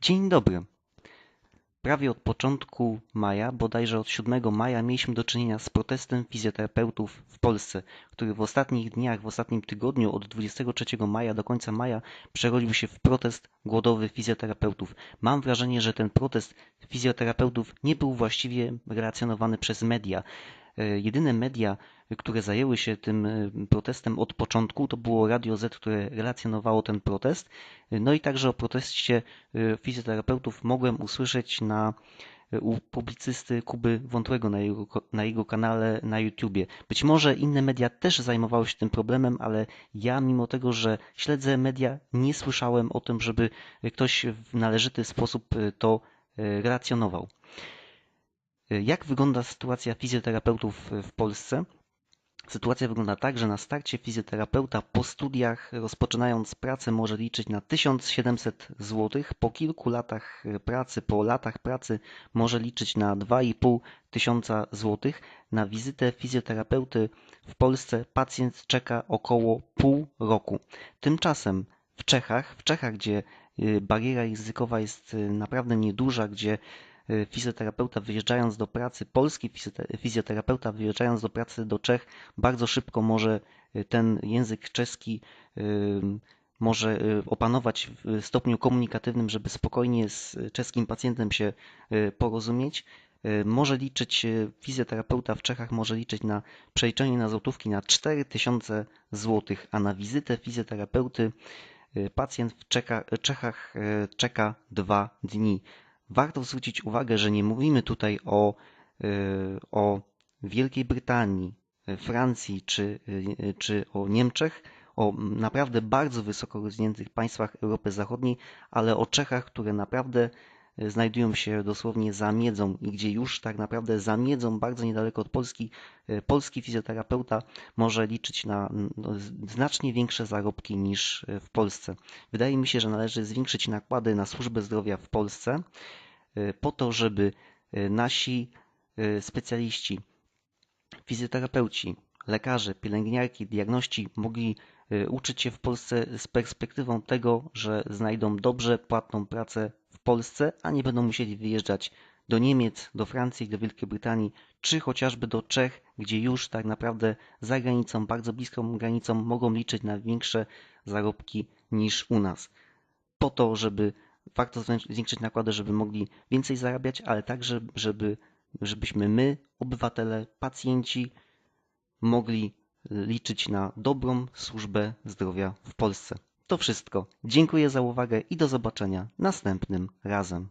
Dzień dobry. Prawie od początku maja, bodajże od 7 maja, mieliśmy do czynienia z protestem fizjoterapeutów w Polsce, który w ostatnich dniach, w ostatnim tygodniu, od 23 maja do końca maja, przerodził się w protest głodowy fizjoterapeutów. Mam wrażenie, że ten protest fizjoterapeutów nie był właściwie relacjonowany przez media. E, jedyne media, które zajęły się tym e, protestem od początku, to było Radio Z, które relacjonowało ten protest. E, no i także o proteście fizjoterapeutów mogłem usłyszeć na u publicysty Kuby Wątłego na jego, na jego kanale na YouTubie. Być może inne media też zajmowały się tym problemem, ale ja mimo tego, że śledzę media, nie słyszałem o tym, żeby ktoś w należyty sposób to relacjonował. Jak wygląda sytuacja fizjoterapeutów w Polsce? Sytuacja wygląda tak, że na starcie fizjoterapeuta po studiach, rozpoczynając pracę, może liczyć na 1700 zł. Po kilku latach pracy, po latach pracy, może liczyć na 2,5 tysiąca złotych. Na wizytę fizjoterapeuty w Polsce pacjent czeka około pół roku. Tymczasem w Czechach, w Czechach, gdzie y, bariera językowa jest y, naprawdę nieduża, gdzie fizjoterapeuta wyjeżdżając do pracy, polski fizjoterapeuta wyjeżdżając do pracy do Czech, bardzo szybko może y, ten język czeski y, może opanować w stopniu komunikatywnym, żeby spokojnie z czeskim pacjentem się porozumieć. Może liczyć, fizjoterapeuta w Czechach może liczyć na przeliczenie na złotówki na 4000 zł, a na wizytę fizjoterapeuty pacjent w Czechach czeka dwa dni. Warto zwrócić uwagę, że nie mówimy tutaj o, y, o Wielkiej Brytanii, Francji czy, y, czy o Niemczech, o naprawdę bardzo wysoko rozwiniętych państwach Europy Zachodniej, ale o Czechach, które naprawdę znajdują się dosłownie za miedzą i gdzie już tak naprawdę za miedzą, bardzo niedaleko od Polski, polski fizjoterapeuta może liczyć na no, znacznie większe zarobki niż w Polsce. Wydaje mi się, że należy zwiększyć nakłady na służbę zdrowia w Polsce E, po to, żeby e, nasi e, specjaliści, fizjoterapeuci, lekarze, pielęgniarki, diagności mogli uczyć się w Polsce z perspektywą tego, że znajdą dobrze płatną pracę w Polsce, a nie będą musieli wyjeżdżać do Niemiec, do Francji, do Wielkiej Brytanii, czy chociażby do Czech, gdzie już tak naprawdę za granicą, bardzo bliską granicą mogą liczyć na większe zarobki niż u nas. Po to, żeby warto zwiększyć nakłady, żeby mogli więcej zarabiać, ale także, żeby, żebyśmy my, obywatele, pacjenci, mogli liczyć na dobrą służbę zdrowia w Polsce. To wszystko. Dziękuję za uwagę i do zobaczenia następnym razem.